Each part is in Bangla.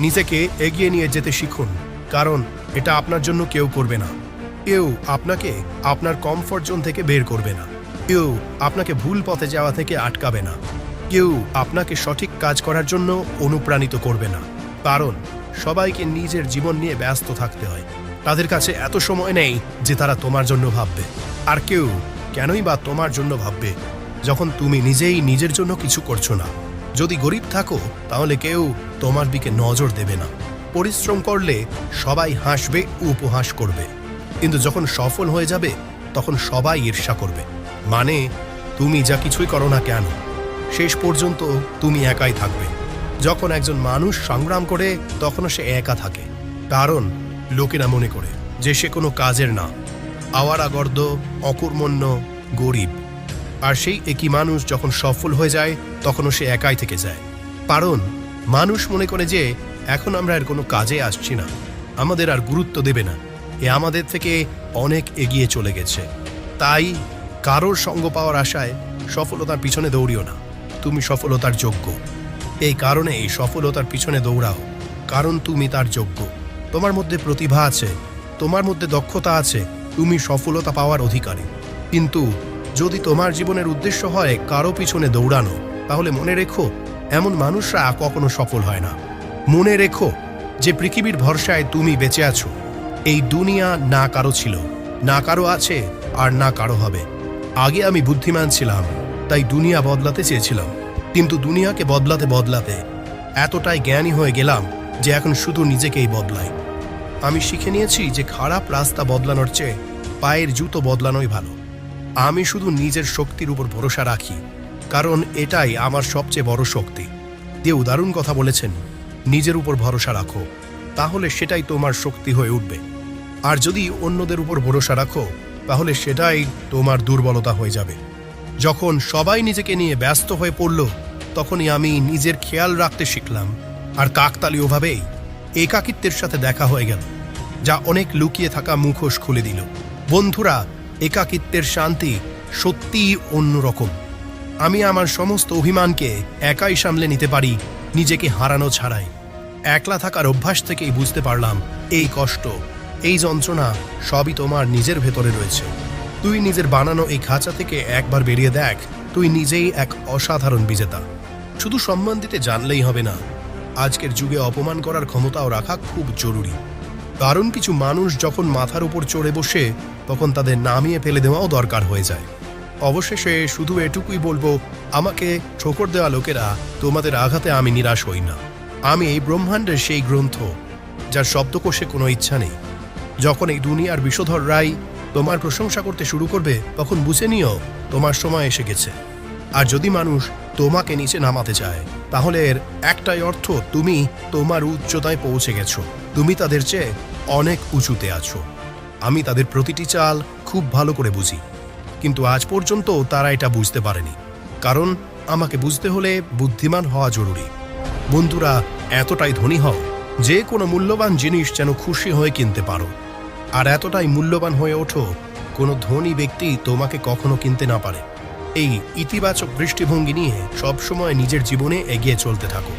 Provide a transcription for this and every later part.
নিজেকে এগিয়ে নিয়ে যেতে শিখুন, কারণ এটা আপনার জন্য কেউ করবে না। কেউ আপনাকে আপনার কমফর্ট জোন থেকে বের করবে না। কেউ আপনাকে ভুল পথে যাওয়া থেকে আটকাবে না। কেউ আপনাকে সঠিক কাজ করার জন্য অনুপ্রাণিত করবে না। কারণ সবাইকে নিজের জীবন নিয়ে ব্যস্ত থাকতে হয়। তাদের কাছে এত সময় নেই যে তারা তোমার জন্য ভাববে। আর কেউ কেনই বা তোমার জন্য ভাববে, যখন তুমি নিজেই নিজের জন্য কিছু করছ না। যদি গরিব থাকো, তাহলে কেউ তোমার দিকে নজর দেবে না। পরিশ্রম করলে সবাই হাসবে, উপহাস করবে। কিন্তু যখন সফল হয়ে যাবে, তখন সবাই ঈর্ষা করবে। মানে তুমি যা কিছুই করো না কেন, শেষ পর্যন্ত তুমি একাই থাকবে। যখন একজন মানুষ সংগ্রাম করে, তখনও সে একা থাকে। কারণ, লোকেরা মনে করে যে সে কোনো কাজের না। আওয়ারাগর্দ, অকর্মণ্য, গরিব। আর সেই একই মানুষ যখন সফল হয়ে যায়, তখনও সে একাই থেকে যায়। কারণ, মানুষ মনে করে যে, এখন আমরা এর কোনো কাজে আসছি না। আমাদের আর গুরুত্ব দেবে না। এ আমাদের থেকে অনেক এগিয়ে চলে গেছে। তাই, কারোর সঙ্গ পাওয়ার আশায় সফলতার পিছনে দৌড়িও না। তুমি সফলতার যোগ্য। এই কারণে এই সফলতার পিছনে দৌড়াও। কারণ তুমি তার যোগ্য। তোমার মধ্যে প্রতিভা আছে, তোমার মধ্যে দক্ষতা আছে, তুমি সফলতা পাওয়ার অধিকারী। কিন্তু যদি তোমার জীবনের উদ্দেশ্য হয় কারও পিছনে দৌড়ানো, তাহলে মনে রেখো, এমন মানুষরা কখনো সফল হয় না। মনে রেখো যে পৃথিবীর ভরসায় তুমি বেঁচে আছো। এই দুনিয়া না কারও ছিল, না কারও আছে আর না কারও হবে। আগে আমি বুদ্ধিমান ছিলাম, তাই দুনিয়া বদলাতে চেয়েছিলাম। কিন্তু দুনিয়াকে বদলাতে বদলাতে এতটাই জ্ঞানী হয়ে গেলাম যে এখন শুধু নিজেকেই বদলাই। আমি শিখে নিয়েছি যে খারাপ রাস্তা বদলানোর চেয়ে পায়ের জুতো বদলানোই ভালো। আমি শুধু নিজের শক্তির উপর ভরসা রাখি, কারণ এটাই আমার সবচেয়ে বড় শক্তি। দিয়ে উদাহরণ কথা বলেছেন, নিজের উপর ভরসা রাখো, তাহলে সেটাই তোমার শক্তি হয়ে উঠবে। আর যদি অন্যদের উপর ভরসা রাখো, তাহলে সেটাই তোমার দুর্বলতা হয়ে যাবে। যখন সবাই নিজেকে নিয়ে ব্যস্ত হয়ে পড়ল, তখনই আমি নিজের খেয়াল রাখতে শিখলাম, আর কাকতালীয়ভাবেই একাকিত্বের সাথে দেখা হয়ে গেল, যা অনেক লুকিয়ে থাকা মুখোশ খুলে দিল। বন্ধুরা একাকিত্বের শান্তি সত্যিই অন্যরকম। আমি আমার সমস্ত অভিমানকে একাই সামলে নিতে পারি, নিজেকে হারানো ছাড়াই। একলা থাকার অভ্যাস থেকেই বুঝতে পারলাম, এই কষ্ট, এই যন্ত্রণা সবই তোমার নিজের ভেতরে রয়েছে। তুই নিজের বানানো এই খাঁচা থেকে একবার বেরিয়ে দেখ, তুই নিজেই এক অসাধারণ বিজেতা। শুধু সম্মান দিতে জানলেই হবে না, আজকের যুগে অপমান করার ক্ষমতাও রাখা খুব জরুরি। কারণ কিছু মানুষ যখন মাথার উপর চড়ে বসে, তখন তাদের নামিয়ে ফেলে দেওয়াও দরকার হয়ে যায়। অবশেষে শুধু এটুকুই বলব, আমাকে ঠোকর দেওয়া লোকেরা, তোমাদের আঘাতে আমি নিরাশ হই না। আমি এই ব্রহ্মাণ্ডের সেই গ্রন্থ, যার শব্দকোষে কোনো ইচ্ছা নেই। যখন এই দুনিয়ার বিষধর রাই তোমার প্রশংসা করতে শুরু করবে, তখন বুঝে নিও, তোমার সময় এসে গেছে। আর যদি মানুষ তোমাকে নিচে নামাতে চায় তাহলে এর একটাই অর্থ তুমি তোমার উচ্চতায় পৌঁছে গেছো। তুমি তাদের চেয়ে অনেক উঁচুতে আছো। আমি তাদের প্রতিটি চাল খুব ভালো করে বুঝি। কিন্তু আজ পর্যন্ত তারা এটা বুঝতে পারেনি। কারণ আমাকে বুঝতে হলে বুদ্ধিমান হওয়া জরুরি। বন্ধুরা, এতটাই ধনী হও, যে কোনো মূল্যবান জিনিস যেন খুশি হয়ে কিনতে পারো। আর এতটাই মূল্যবান হয়ে ওঠো, কোনো ধনী ব্যক্তি তোমাকে কখনো কিনতে না পারে। এই ইতিবাচক দৃষ্টিভঙ্গি নিয়ে সবসময় নিজের জীবনে এগিয়ে চলতে থাকো।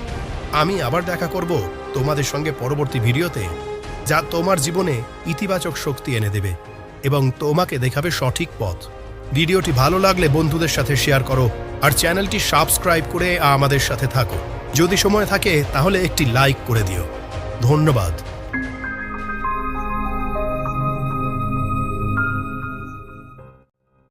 আমি আবার দেখা করব তোমাদের সঙ্গে পরবর্তী ভিডিওতে, যা তোমার জীবনে ইতিবাচক শক্তি এনে দেবে এবং তোমাকে দেখাবে সঠিক পথ। ভিডিওটি ভালো লাগলে বন্ধুদের সাথে শেয়ার করো আর চ্যানেলটি সাবস্ক্রাইব করে আমাদের সাথে থাকো। যদি সময় থাকে তাহলে একটি লাইক করে দিও। ধন্যবাদ।